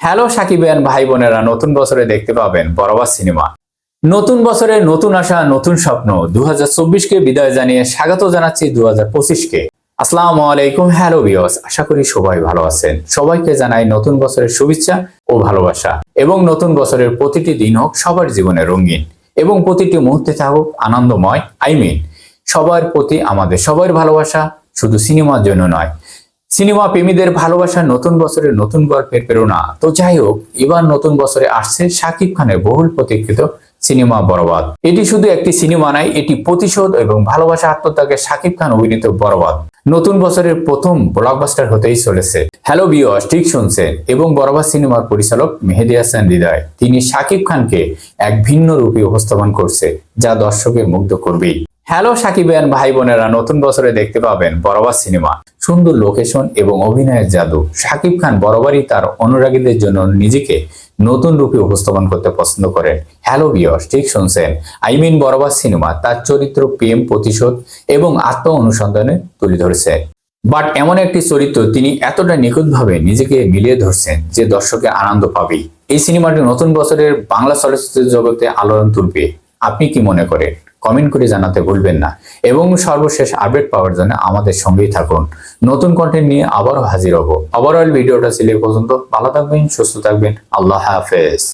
Hello সাকিবিয়ান ভাই বোনেরা, নতুন বছরে দেখতে পাবেন বরবাদ সিনেমা। নতুন বছরে নতুন আশা, নতুন স্বপ্ন। দু হাজার চব্বিশ কে বিদায় জানিয়ে স্বাগত জানাচ্ছি দুহাজার পঁচিশ কে আসসালামু আলাইকুম, হ্যালো বিয়স আশা করি সবাই ভালো আছেন। সবাইকে জানাই নতুন বছরের শুভেচ্ছা ও ভালোবাসা এবং নতুন বছরের প্রতিটি দিন হোক সবার জীবনে রঙিন এবং প্রতিটি মুহূর্তে থাকুক আনন্দময়, আই মিন। সবার প্রতি আমাদের সবার ভালোবাসা শুধু সিনেমার জন্য নয় সিনেমা প্রেমীদের ভালোবাসা নতুন বছরের নতুন গল্পের প্রেরণা। তো যাই হোক, এবার নতুন বছরে আসছে শাকিব খানের বহুল প্রতীক্ষিত সিনেমা বরবাদ। এটি শুধু একটি সিনেমা নয়, এটি প্রতিশোধ এবং ভালোবাসা আত্মত্যাগের শাকিব খান অভিনীত বরবাদ। নতুন বছরের প্রথম ব্লকবাস্টার হতেই চলেছে। হ্যালো বিয়স ঠিক শুনছেন? এবং বরবাদ সিনেমার পরিচালক মেহেদি হাসান হৃদয়। তিনি শাকিব খানকে এক ভিন্ন রূপে উপস্থাপন করছে, যা দর্শকের মুগ্ধ করবেই। হ্যালো সাকিবিয়ান ভাই বোনেরা, নতুন বছরে দেখতে পাবেন বরাবর সিনেমা। সুন্দর লোকেশন এবং অভিনয়ের জাদু। শাকিব খান বরাবরই তার অনুরাগীদের জন্য নিজেকে নতুন রূপে উপস্থাপন করতে পছন্দ করেন। হ্যালো বিয়স ঠিক শুনছেন? আই মিন বরবাদ সিনেমা, তার চরিত্র প্রেম, প্রতিশোধ এবং আত্ম অনুসন্ধানে তুলে ধরেছে। বাট এমন একটি চরিত্র তিনি এতটা নিখুঁতভাবে নিজেকে মিলিয়ে ধরছেন যে দর্শকে আনন্দ পাবেই। এই সিনেমাটি নতুন বছরের বাংলা চলচ্চিত্র জগতে আলোড়ন তুলবে। আপনি কি মনে করেন? কমেন্ট করে জানাতে ভুলবেন না। এবং সর্বশেষ আপডেট পাওয়ার জন্য আমাদের সঙ্গেই থাকুন। নতুন কন্টেন্ট নিয়ে আবারও হাজির হব। ওভারঅল ভিডিওটা ছিল পর্যন্ত। ভালো থাকবেন, সুস্থ থাকবেন। আল্লাহ হাফেজ।